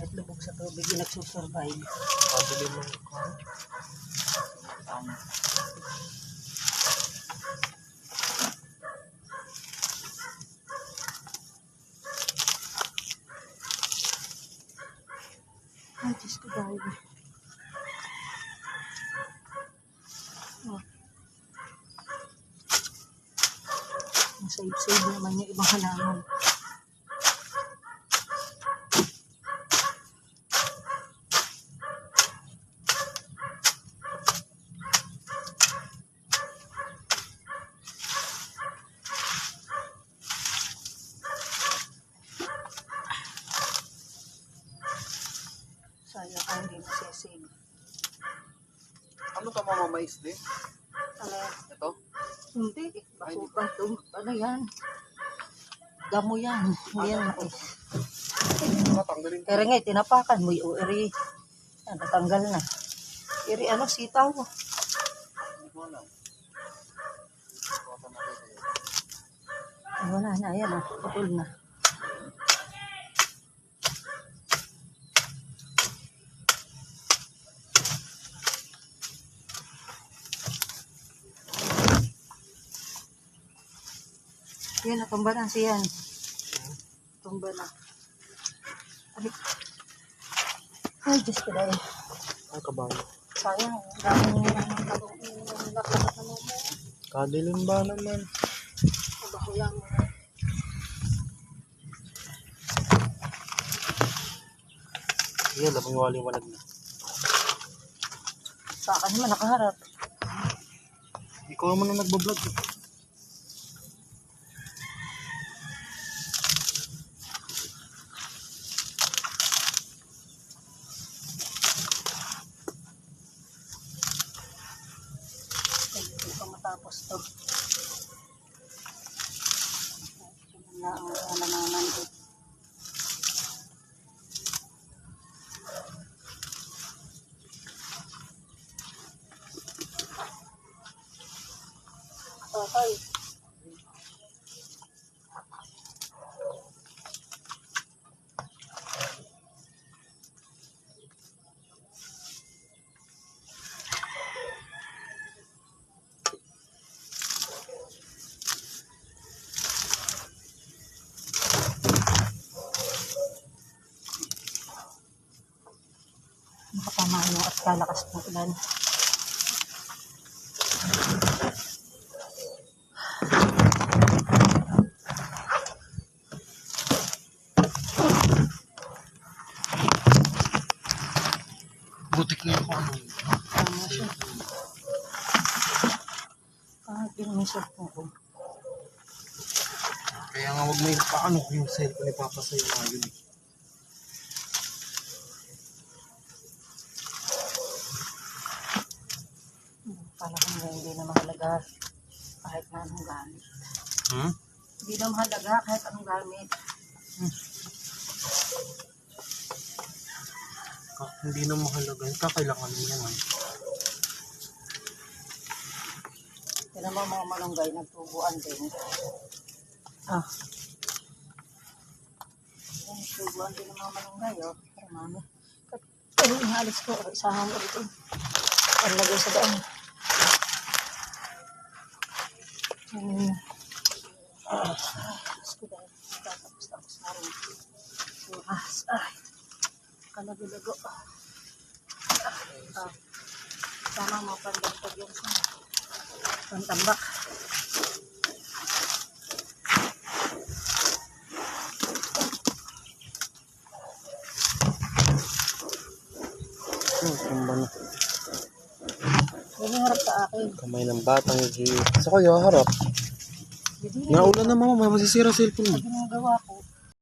Kahit lubog sa tubig, yung nagsusurvive. Pabili mo. Ay, Diyos ko dahil. Oh. Masave-save naman yung ibang halaman. Sayang ka hindi masisave. Ano to mamamais din? Ano? Ito? Hindi, basukan to. Ano yan? Damo yan. Yan, mais. Ko. Kaya nga, tinapakan mo yung iri. Yan, natanggal na. Iri ano, sitaw. Hindi ko alam. Wala na, yan ah. Putol na. Yan, natumba na siyan. Tumba na. Ay, ay Diyos ko dahil. Ay, kabayo. Sayang, daming talong lakas na mo. Kadilim ba naman? Mabaho lang. Iya, labang wali-walag na. Sa akin naman nakaharap. Ikaw naman ang nagbablog. eh. Matapos to. Na ang alamanan ko. Okay. Nakapamahin at kalakas ng ulan. Butik na ako ano. Tama siya. Yun may cellphone ko. Kaya nga wag mo yung paano ko yung cellphone ipapasa'yo nga yun. Panahon na hindi na mahalaga kahit na anong gamit. Hmm? Hindi na mahalaga kahit anong gamit. Ka- hindi na mahalaga. Kakailangan mo naman. Yan naman mga malunggay, nagtubuan din. Ah. Yan, nagtubuan din ng mga malunggay, oh. Ay, mami. Ay, inaalis ko. Isahan mo ito. Ang lagay sa daan. Ah, Diyos ko dahil. Tatapos-tapos na rin. Bukas. Ay. Kalago-lago. Ah. Ah. Sama mo pandagtag yan sa pantambak. Hmm, tumba Yan yung harap sa akin. Kamay ng batang G. Sa kaya harap. Hindi na mama, masisira cellphone mo. ginagawa ko.